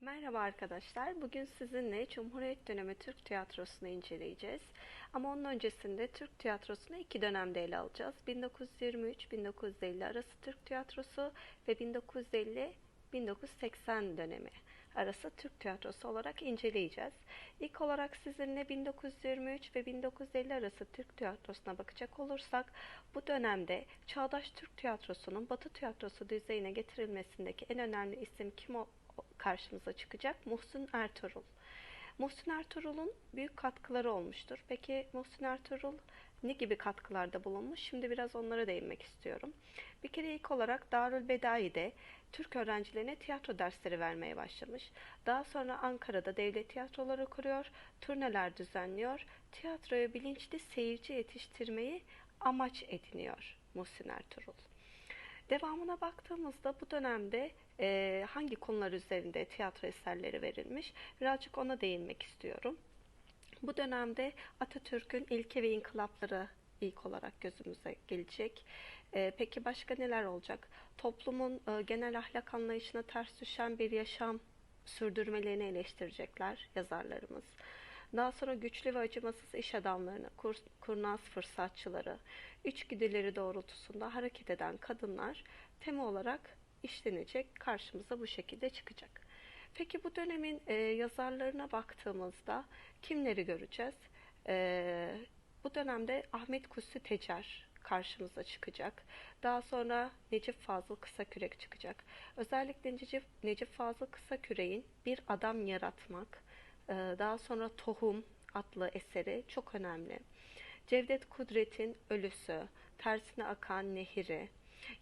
Merhaba arkadaşlar. Bugün sizinle Cumhuriyet dönemi Türk tiyatrosunu inceleyeceğiz. Ama onun öncesinde Türk tiyatrosunu iki dönemde ele alacağız. 1923-1950 arası Türk tiyatrosu ve 1950-1980 dönemi arası Türk tiyatrosu olarak inceleyeceğiz. İlk olarak sizinle 1923 ve 1950 arası Türk tiyatrosuna bakacak olursak bu dönemde çağdaş Türk tiyatrosunun Batı tiyatrosu düzeyine getirilmesindeki en önemli isim kim karşımıza çıkacak? Muhsin Ertuğrul. Muhsin Ertuğrul'un büyük katkıları olmuştur. Peki Muhsin Ertuğrul ne gibi katkılarda bulunmuş? Şimdi biraz onlara değinmek istiyorum. Bir kere ilk olarak Darül Bedai'de Türk öğrencilerine tiyatro dersleri vermeye başlamış. Daha sonra Ankara'da devlet tiyatroları kuruyor, turneler düzenliyor, tiyatroya bilinçli seyirci yetiştirmeyi amaç ediniyor Muhsin Ertuğrul. Devamına baktığımızda bu dönemde e, hangi konular üzerinde tiyatro eserleri verilmiş birazcık ona değinmek istiyorum. Bu dönemde Atatürk'ün ilke ve inkılapları ilk olarak gözümüze gelecek. E, peki başka neler olacak? Toplumun e, genel ahlak anlayışına ters düşen bir yaşam sürdürmelerini eleştirecekler yazarlarımız. Daha sonra güçlü ve acımasız iş adamlarını, kur, kurnaz fırsatçıları, içgüdüleri doğrultusunda hareket eden kadınlar tema olarak işlenecek, karşımıza bu şekilde çıkacak. Peki bu dönemin e, yazarlarına baktığımızda kimleri göreceğiz? E, bu dönemde Ahmet Kutsi Tecer karşımıza çıkacak. Daha sonra Necip Fazıl Kısakürek çıkacak. Özellikle Necip, Necip Fazıl Kısakürek'in Bir Adam Yaratmak, e, daha sonra Tohum adlı eseri çok önemli. Cevdet Kudret'in Ölüsü, Tersine Akan Nehiri,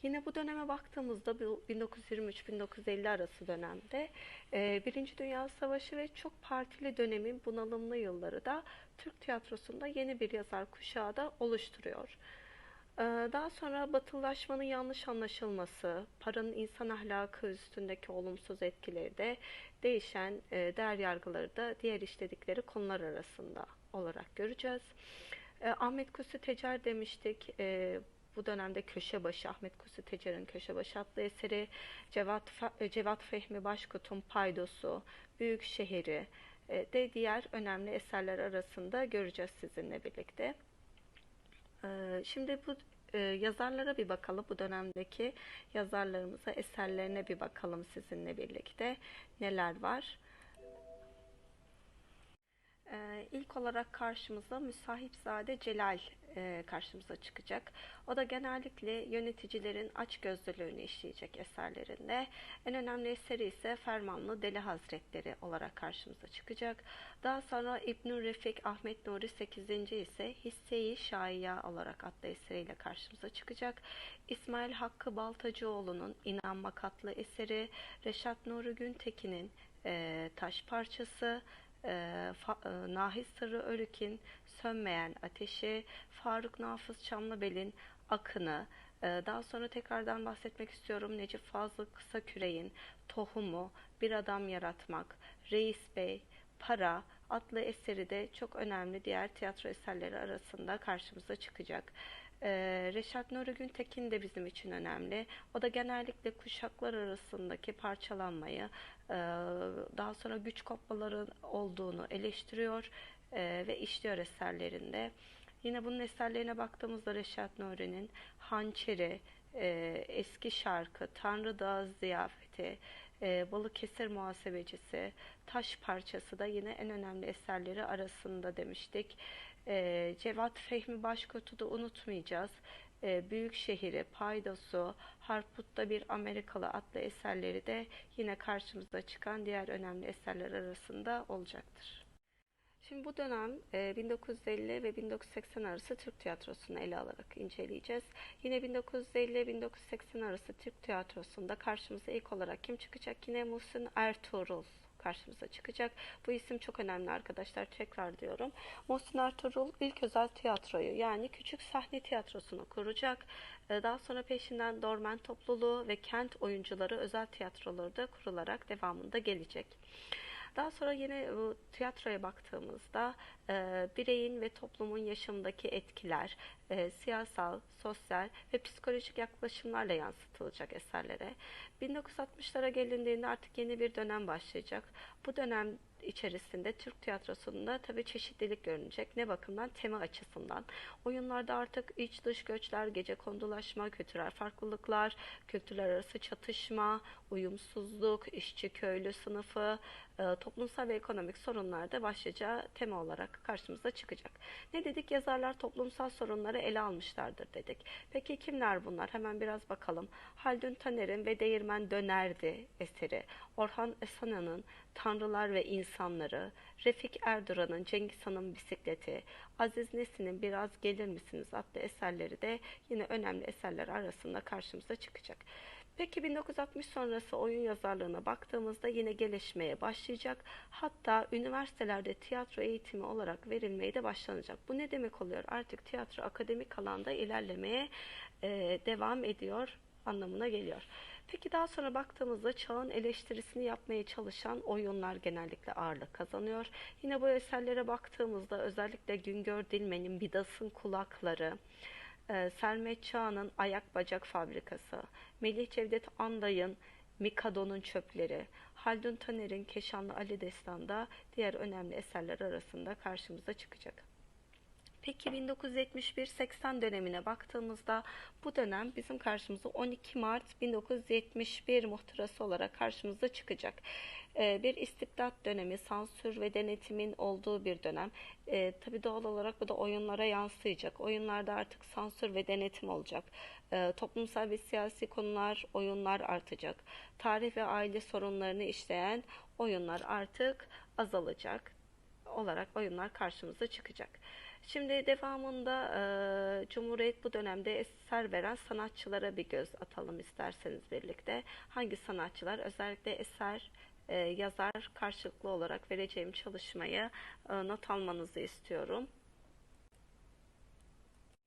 Yine bu döneme baktığımızda 1923-1950 arası dönemde e, Birinci Dünya Savaşı ve çok partili dönemin bunalımlı yılları da Türk tiyatrosunda yeni bir yazar kuşağı da oluşturuyor. E, daha sonra batılılaşmanın yanlış anlaşılması, paranın insan ahlakı üstündeki olumsuz etkileri de değişen e, değer yargıları da diğer işledikleri konular arasında olarak göreceğiz. Ahmet Kusi Tecer demiştik. Bu dönemde Köşebaşı, Ahmet Kusi Tecer'in Köşebaşı adlı eseri, Cevat, Cevat Fehmi Başkut'un Paydosu, Büyük Şehri e, de diğer önemli eserler arasında göreceğiz sizinle birlikte. E, şimdi bu e, yazarlara bir bakalım. Bu dönemdeki yazarlarımıza, eserlerine bir bakalım sizinle birlikte. Neler var? İlk olarak karşımıza Müsahipzade Celal e, karşımıza çıkacak. O da genellikle yöneticilerin açgözlülüğünü işleyecek eserlerinde. En önemli eseri ise Fermanlı Deli Hazretleri olarak karşımıza çıkacak. Daha sonra İbnül Refik Ahmet Nuri 8. ise Hisse-i Şaiya olarak adlı eseriyle karşımıza çıkacak. İsmail Hakkı Baltacıoğlu'nun İnanmak adlı eseri, Reşat Nuri Güntekin'in e, Taş Parçası, e, e, Nahiz Sarı Örük'in Sönmeyen Ateşi, Faruk Nafız Çamlıbel'in Akını, e, daha sonra tekrardan bahsetmek istiyorum Necip Fazıl Kısaküre'in Tohumu, Bir Adam Yaratmak, Reis Bey, Para adlı eseri de çok önemli diğer tiyatro eserleri arasında karşımıza çıkacak. Ee, Reşat Nuri Güntekin de bizim için önemli. O da genellikle kuşaklar arasındaki parçalanmayı, daha sonra güç kopmaların olduğunu eleştiriyor e, ve işliyor eserlerinde. Yine bunun eserlerine baktığımızda Reşat Nuri'nin Hançeri, e, Eski Şarkı, Tanrı Dağı Ziyafeti, e, Balıkesir Muhasebecisi, Taş Parçası da yine en önemli eserleri arasında demiştik. Cevat Fehmi Başkut'u da unutmayacağız. E, Büyük Şehri, Paydosu, Harput'ta bir Amerikalı adlı eserleri de yine karşımıza çıkan diğer önemli eserler arasında olacaktır. Şimdi bu dönem 1950 e, ve 1980 arası Türk tiyatrosunu ele alarak inceleyeceğiz. Yine 1950-1980 arası Türk tiyatrosunda karşımıza ilk olarak kim çıkacak? Yine Muhsin Ertuğrul karşımıza çıkacak. Bu isim çok önemli arkadaşlar. Tekrar diyorum. Muhsin Ertuğrul ilk özel tiyatroyu yani küçük sahne tiyatrosunu kuracak. Ee, daha sonra peşinden Dormen topluluğu ve kent oyuncuları özel tiyatroları da kurularak devamında gelecek. Daha sonra yine bu tiyatroya baktığımızda e, bireyin ve toplumun yaşamındaki etkiler, e, siyasal, sosyal ve psikolojik yaklaşımlarla yansıtılacak eserlere. 1960'lara gelindiğinde artık yeni bir dönem başlayacak. Bu dönem içerisinde Türk tiyatrosunda tabii çeşitlilik görünecek. Ne bakımdan? Tema açısından. Oyunlarda artık iç dış göçler, gece kondulaşma, kültürel farklılıklar, kültürler arası çatışma, uyumsuzluk, işçi köylü sınıfı, e, toplumsal ve ekonomik sorunlar da başlıca tema olarak karşımıza çıkacak. Ne dedik? Yazarlar toplumsal sorunları ele almışlardır dedik. Peki kimler bunlar? Hemen biraz bakalım. Haldun Taner'in ve Değirmen Dönerdi eseri, Orhan Esana'nın Tanrılar ve İnsanları, Refik Erduran'ın Cengiz Han'ın Bisikleti, Aziz Nesin'in Biraz Gelir Misiniz adlı eserleri de yine önemli eserler arasında karşımıza çıkacak. Peki 1960 sonrası oyun yazarlığına baktığımızda yine gelişmeye başlayacak. Hatta üniversitelerde tiyatro eğitimi olarak verilmeye de başlanacak. Bu ne demek oluyor? Artık tiyatro akademik alanda ilerlemeye e, devam ediyor anlamına geliyor. Peki daha sonra baktığımızda çağın eleştirisini yapmaya çalışan oyunlar genellikle ağırlık kazanıyor. Yine bu eserlere baktığımızda özellikle Güngör Dilmen'in Midas'ın Kulakları, e, Sermet Çağan'ın Ayak Bacak Fabrikası, Melih Cevdet Anday'ın Mikado'nun Çöpleri, Haldun Taner'in Keşanlı Ali Destan'da diğer önemli eserler arasında karşımıza çıkacak. Peki 1971-80 dönemine baktığımızda bu dönem bizim karşımıza 12 Mart 1971 muhtırası olarak karşımıza çıkacak. Ee, bir istibdat dönemi, sansür ve denetimin olduğu bir dönem. Ee, tabii doğal olarak bu da oyunlara yansıyacak. Oyunlarda artık sansür ve denetim olacak. Ee, toplumsal ve siyasi konular, oyunlar artacak. Tarih ve aile sorunlarını işleyen oyunlar artık azalacak olarak oyunlar karşımıza çıkacak. Şimdi devamında e, Cumhuriyet bu dönemde eser veren sanatçılara bir göz atalım isterseniz birlikte. Hangi sanatçılar özellikle eser e, yazar karşılıklı olarak vereceğim çalışmayı e, not almanızı istiyorum.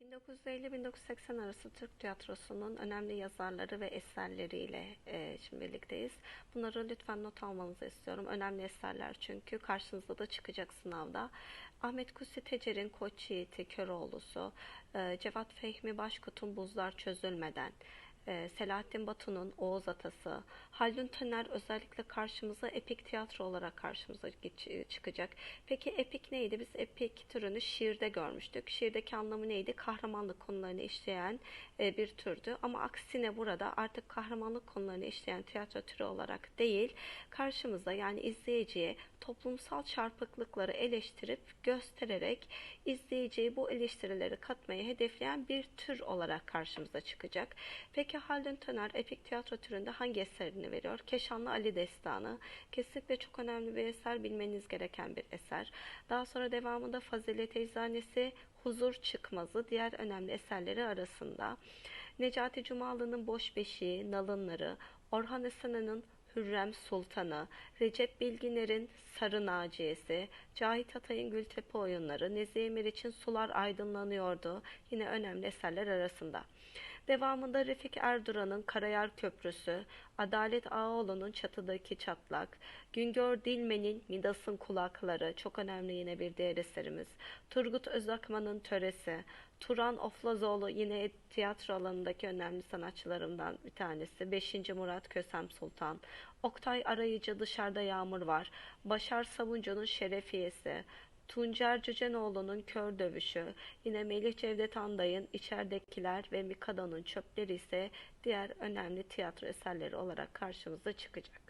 1950-1980 arası Türk tiyatrosunun önemli yazarları ve eserleriyle e, şimdi birlikteyiz. Bunları lütfen not almanızı istiyorum. Önemli eserler çünkü karşınıza da çıkacak sınavda. Ahmet Kutsi Tecer'in Koç Yiğit'i, Köroğlu'su, e, Cevat Fehmi Başkut'un Buzlar Çözülmeden, e, Selahattin Batu'nun Oğuz Atası, Haldun Taner özellikle karşımıza epik tiyatro olarak karşımıza çıkacak. Peki epik neydi? Biz epik türünü şiirde görmüştük. Şiirdeki anlamı neydi? Kahramanlık konularını işleyen e, bir türdü. Ama aksine burada artık kahramanlık konularını işleyen tiyatro türü olarak değil, karşımıza yani izleyiciye toplumsal çarpıklıkları eleştirip göstererek izleyiciye bu eleştirileri katmayı hedefleyen bir tür olarak karşımıza çıkacak. Peki Haldun Taner epik tiyatro türünde hangi eserini veriyor? Keşanlı Ali Destanı. Kesinlikle çok önemli bir eser, bilmeniz gereken bir eser. Daha sonra devamında Fazilet Eczanesi, Huzur Çıkmazı diğer önemli eserleri arasında. Necati Cumalı'nın Boş Beşiği, Nalınları, Orhan Esena'nın Hürrem Sultanı, Recep Bilginer'in Sarı Naciyesi, Cahit Atay'ın Gültepe oyunları, Nezihe Meriç'in Sular Aydınlanıyordu yine önemli eserler arasında. Devamında Refik Erduran'ın Karayar Köprüsü, Adalet Ağaoğlu'nun Çatıdaki Çatlak, Güngör Dilmen'in Midas'ın Kulakları, çok önemli yine bir diğer eserimiz, Turgut Özakman'ın Töresi, Turan Oflazoğlu yine tiyatro alanındaki önemli sanatçılarımdan bir tanesi, 5. Murat Kösem Sultan, Oktay Arayıcı Dışarıda Yağmur Var, Başar Savuncu'nun Şerefiyesi, Tuncer Cücenoğlu'nun Kör Dövüşü, yine Melih Cevdet Anday'ın İçeridekiler ve Mikado'nun Çöpleri ise diğer önemli tiyatro eserleri olarak karşımıza çıkacak.